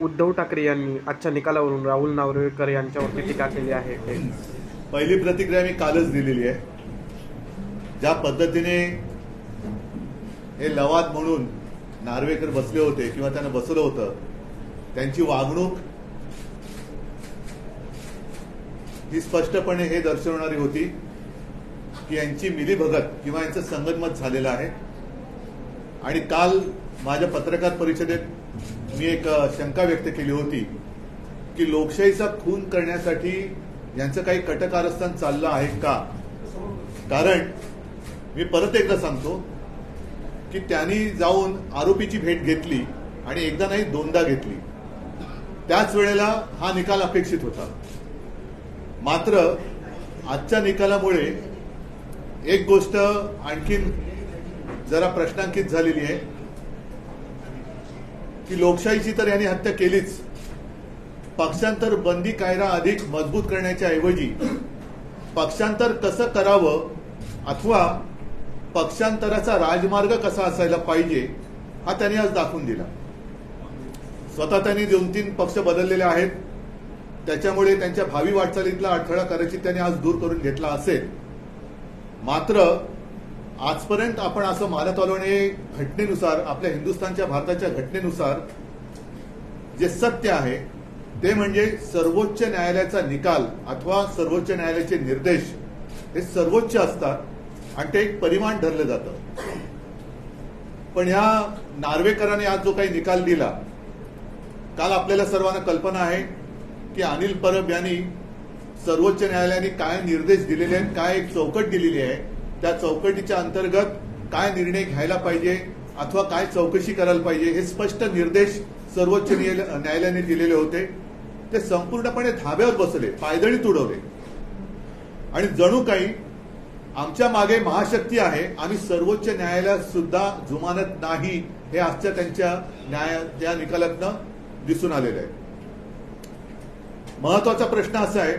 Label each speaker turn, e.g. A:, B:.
A: उद्धव ठाकरे यांनी आजच्या निकालावरून राहुल नावरेकर यांच्यावरती टीका केली आहे.
B: पहिली प्रतिक्रिया मी कालच दिलेली आहे. ज्या पद्धतीने हे लवाद म्हणून नार्वेकर बसले होते किंवा त्यांना बसवलं होतं त्यांची वागणूक ही स्पष्टपणे हे दर्शवणारी होती की यांची मिलीभगत किंवा यांचं संगनमत झालेलं आहे. आणि काल माझ्या पत्रकार परिषदेत मी एक शंका व्यक्त केली होती की लोकशाहीचा खून करण्यासाठी यांचं काही कटकारस्थान चाललं आहे का? कारण मी परत एकदा सांगतो की त्यांनी जाऊन आरोपीची भेट घेतली आणि एकदा नाही दोनदा घेतली. त्याच वेळेला हा निकाल अपेक्षित होता. मात्र आजच्या निकालामुळे एक गोष्ट आणखीन जरा प्रश्नांकित झालेली आहे. की लोकशाहीची तर यांनी हत्या केलीच. पक्षांतर बंदी कायदा अधिक मजबूत करण्याच्या ऐवजी पक्षांतर कसं करावं अथवा पक्षांतराचा राजमार्ग कसा असायला पाहिजे हा त्यांनी आज दाखवून दिला. स्वतः त्यांनी दोन तीन पक्ष बदललेले आहेत. त्याच्यामुळे त्यांच्या भावी वाटचालीतला अडथळा करायची त्यांनी आज दूर करून घेतला असेल. मात्र आजपर्यंत आपण असं मानत आलो आणि घटनेनुसार आपल्या हिंदुस्थानच्या भारताच्या घटनेनुसार जे सत्य आहे ते म्हणजे सर्वोच्च न्यायालयाचा निकाल अथवा सर्वोच्च न्यायालयाचे निर्देश हे सर्वोच्च असतात आणि ते एक परिमाण धरलं जातं. पण ह्या नार्वेकरांनी आज जो काही निकाल दिला काल आपल्याला सर्वांना कल्पना आहे की अनिल परब यांनी सर्वोच्च न्यायालयाने काय निर्देश दिलेले आहेत काय एक चौकट दिलेली आहे त्या चौकटीच्या अंतर्गत काय निर्णय घ्यायला पाहिजे अथवा काय चौकशी करायला पाहिजे हे स्पष्ट निर्देश सर्वोच्च न्यायालयाने दिलेले होते. ते संपूर्णपणे धाब्यावर बसले पायदळी उडवले आणि जणू काही आमच्या मागे महाशक्ती आहे आम्ही सर्वोच्च न्यायालयात सुद्धा जुमानत नाही हे आजच्या त्यांच्या न्याय त्या निकालातनं दिसून आलेलं आहे. महत्त्वाचा प्रश्न असा आहे